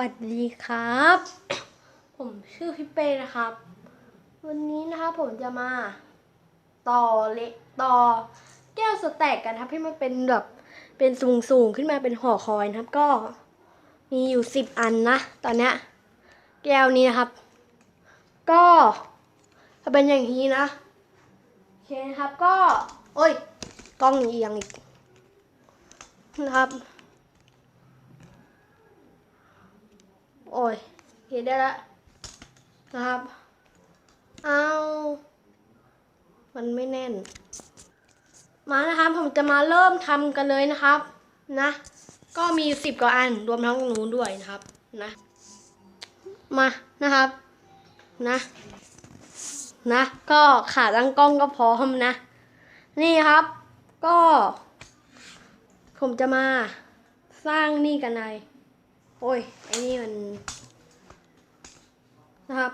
วัสดีครับ ผมชื่อพี่เป้นะครับ วันนี้นะครับผมจะมาต่อเล็กต่อแก้วสแต็กกันครับให้มันเป็นแบบเป็นสูงสูงขึ้นมาเป็นห่อคอยนะครับ ก็มีอยู่สิบอันนะตอนเนี้ยแก้วนี้นะครับ ก็จะเป็นอย่างนี้นะโอเคนะครับก็ โอ้ยกล้องเอียงอีกนะครับ โอ้ยเห็นได้ล้วนะครับ เอามันไม่แน่น มานะครับ ผมจะมาเริ่มทำกันเลยนะครับ นะ ก็มีสิบกว่าอันรวมทั้งตรงนู้นด้วยนะครับ นะ มานะครับ นะ นะ ก็ขาตั้งกล้องก็พร้อมนะ นี่ครับ ก็ ผมจะมาสร้างนี่กันใน โอ้ยไอ้นี่มันนะครับ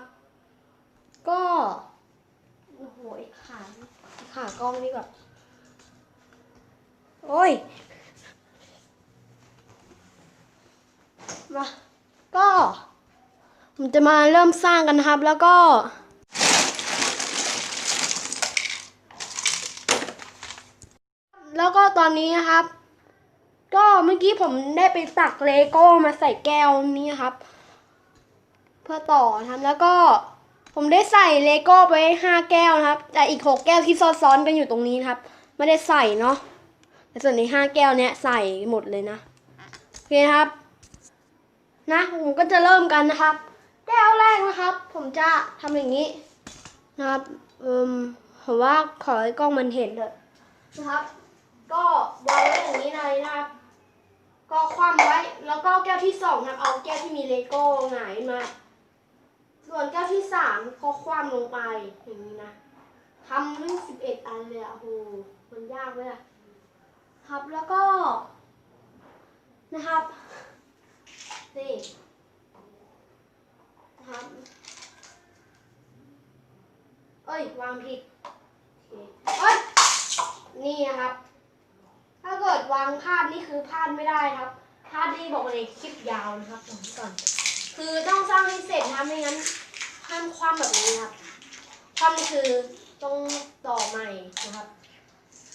ก็โอ้โหไอ้ขาขากล้องนี่แบบโอ้ยมาก็ผมจะมาเริ่มสร้างกันนะครับ แล้วก็แล้วก็ตอนนี้นะครับ ก็เมื่อกี้ผมได้ไปตักเลโก้มาใส่แก้วนี้ครับ เพื่อต่อนะครับแล้วก็ผมได้ใส่เลโก้ไปห้าแก้วนะครับ แต่อีกหกแก้วที่ซ้อนๆกันอยู่ตรงนี้นะครับ ไม่ได้ใส่เนาะแต่ส่วนในห้าแก้วเนี้ยใส่หมดเลยนะโอเคครับ นะผมก็จะเริ่มกันนะครับ แก้วแรกนะครับ ผมจะทำอย่างนี้นะครับเอืมผมว่าขอให้กล้องมันเห็นเถอะนะครับ ก็วางไว้อย่างนี้เลยนะครับ ก็คว่ำไว้ แล้วก็แก้วที่สองครับเอาแก้วที่มีเลโก้หงายมา ส่วนแก้วที่สามก็คว่ำลงไปอย่างนี้นะทำทั้งสิบเอ็ดอันเลยอะโหมันยากเลยอะครับแล้วก็ นะครับนี่นะครับ เอ้ย วางผิดโอเอ้ย นี่นะครับ เกิดวางพลาดนี่คือพลาดไม่ได้ครับพลาดนี่บอกเลยคลิปยาวนะครับผมก่อน คือต้องสร้างให้เสร็จนะไม่งั้นห้ามความแบบนี้ครับความนี่คือต้องต่อใหม่นะครับ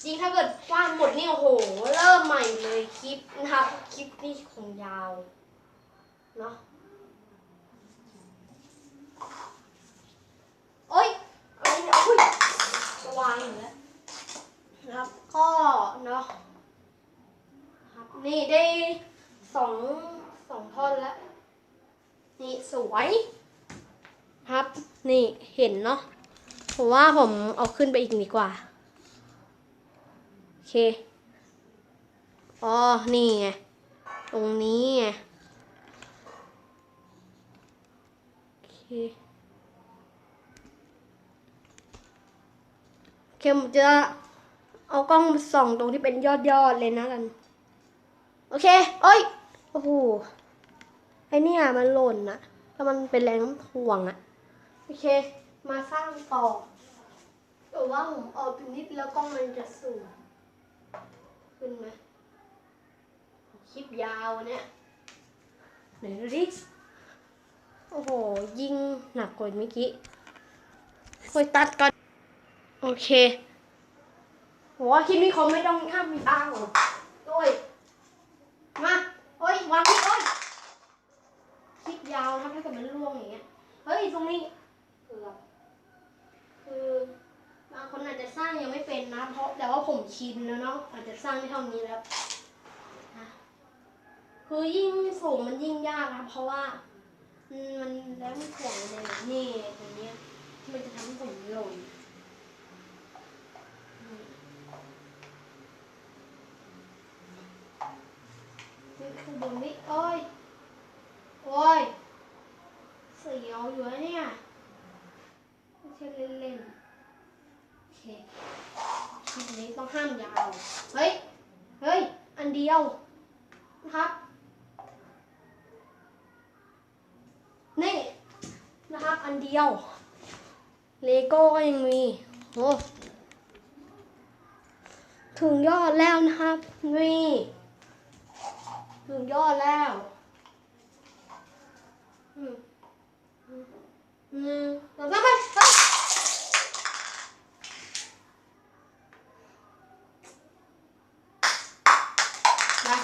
จริงถ้าเกิดว่ำหมดนี่โอ้โห เริ่มใหม่เลยคลิปนะครับ คลิปนี่คงยาวเนาะโอ๊ยอะไรเนี่ยอุ้ยจะวางอยู่แล้ว นะครับก็เนาะครับนี่ได้สองสองท่อนแล้ว นี่ส วยครับนี่เห็นเนาะผมว่าผมเอาขึ้นไปอีกดีกว่า โอเค อ๋อ นี่ไง ตรงนี้ไงโอเคโอเคผมจะเอากล้องส่องตรงที่เป็นยอดยอดเลยนะกัน โอเค เอ้ย โอ้โห ไอเนี่ยมันหล่นนะ แล้วมันเป็นแรงน้ำถ่วงอะโอเค มาสร้างต่อแต่ว่าผมเอาไปนิดแล้วกล้องมันจะสูงขึ้นไหมคลิปยาวเนี่ยไหนดูดิโอ้โห ยิงหนักกว่าเมื่อกี้ค่อยตัดก่อน โอเคผมว่าคลิปนี้เขาไม่ต้องห้ามมีบ้างหรอกโอ้ยมา โอ้ยวางที่โอ้ยคลิป ยาวนะถ้าเกิดมันร่วงอย่างเงี้ย เฮ้ยตรงนี้เกือบคือบางคนอาจจะสร้างยังไม่เป็นนะเพราะแต่ว่าผมชินแล้วเนาะอาจจะสร้างได้เท่านี้แล้วนะคือยิ่งสูงมันยิ่งยากนะเพราะว่ามันแล้วมันถ่วงเลยนี่ตรงเนี้ยมันจะทำให้ผมหล่นนี่คือบนนี้โอ้ย โอ้ยเสียวอยู่เนี่ยไม่ใช่เล่นๆโอเคคลิปนี้ต้องห้ามยาว เฮ้ย เฮ้ย อันเดียวนะครับ นี่นะครับ อันเดียว เลโก้ก็ยังมีโอ้ถึงยอดแล้วนะครับนี่ถึงยอดแล้ว 嗯，我爸爸走。นะ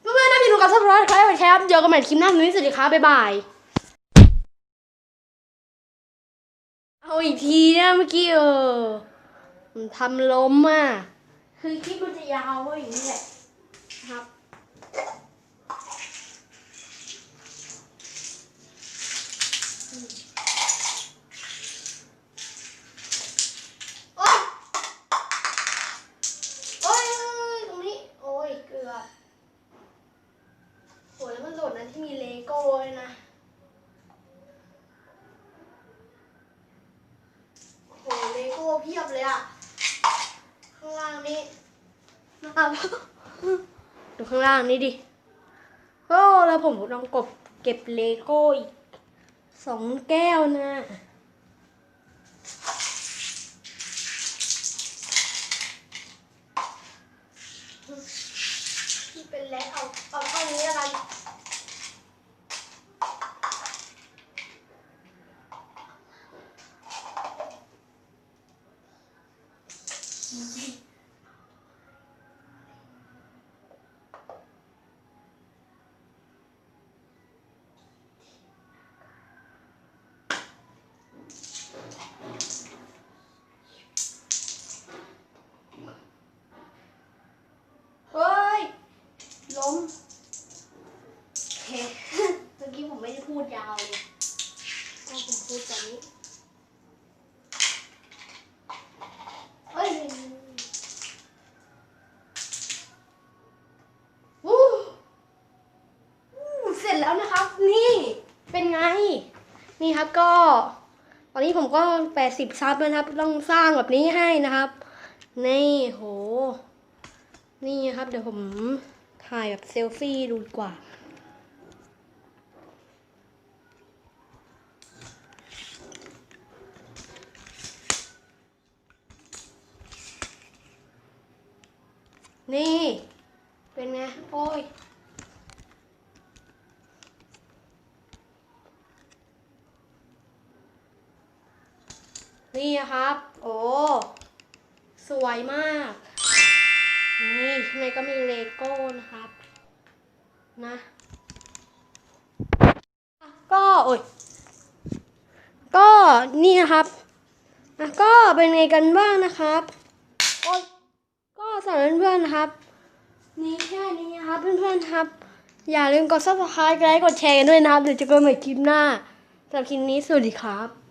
เพื่อนๆนะพี่หนูกับสับปะรดครับไปแคปเจอกันใหม่คลิปหน้าหนูสวัสดีครับบ๊ายบาย เอาอีกทีนะเมื่อกี้เออทำล้มอะ คือคลิปมันจะยาวว่าอย่างนี้แหละครับ ข้างล่างนี้นะครับดูข้างล่างนี้ดิโอ้แล้วผมต้องกบเก็บเลโก้อีกสองแก้วนะที่เป็นแลกเอาเอาเท่านี้แล้วกัน เฮ้ย ล้มโอเคเมื่อกี้ผมไม่ได้พูดยาวเลยก็ผมพูดแบบนี้เฮ้ยวู้วู้เสร็จแล้วนะครับ นี่เป็นไง นี่ครับก็ ตอนนี้ผมก็แปดสิบซับแล้วนะครับ ต้องสร้างแบบนี้ให้นะครับ นี่โห นี่ครับ เดี๋ยวผม ถ่ายแบบเซลฟี่ดูดกว่า นี่ เป็นไง โอ้ยนี่นะครับ โอ้ สวยมาก ในก็มีเลโก้นะครับนะ ก็โอ้ยก็นี่นะครับอะก็เป็นไงกันบ้างนะครับโอ้ยก็สำหรับเพื่อนๆนะครับ นี่แค่นี้นะครับเพื่อนๆครับ อย่าลืมกด subscribe กดไลค์กดแชร์กันด้วยนะครับเดี๋ยวเจะกันใหม่คลิปหน้าสำหรับคลิปนี้สวัสดีครับ